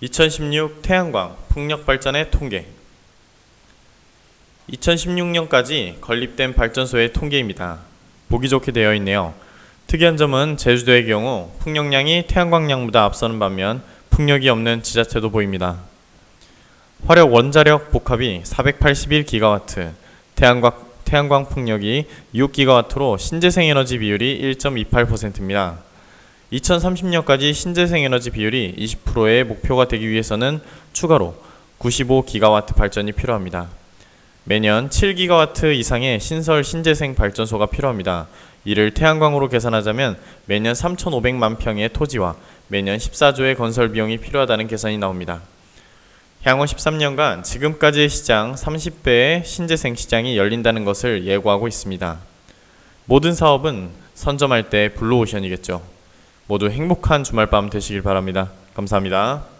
2016 태양광 풍력 발전의 통계 2016년까지 건립된 발전소의 통계입니다. 보기 좋게 되어 있네요. 특이한 점은 제주도의 경우 풍력량이 태양광량보다 앞서는 반면 풍력이 없는 지자체도 보입니다. 화력 원자력 복합이 481기가와트, 태양광, 태양광 풍력이 6기가와트로 신재생 에너지 비율이 1.28%입니다. 2030년까지 신재생 에너지 비율이 20%의 목표가 되기 위해서는 추가로 95기가와트 발전이 필요합니다. 매년 7기가와트 이상의 신설 신재생 발전소가 필요합니다. 이를 태양광으로 계산하자면 매년 3,500만 평의 토지와 매년 14조의 건설 비용이 필요하다는 계산이 나옵니다. 향후 13년간 지금까지의 시장 30배의 신재생 시장이 열린다는 것을 예고하고 있습니다. 모든 사업은 선점할 때 블루오션이겠죠. 모두 행복한 주말 밤 되시길 바랍니다. 감사합니다.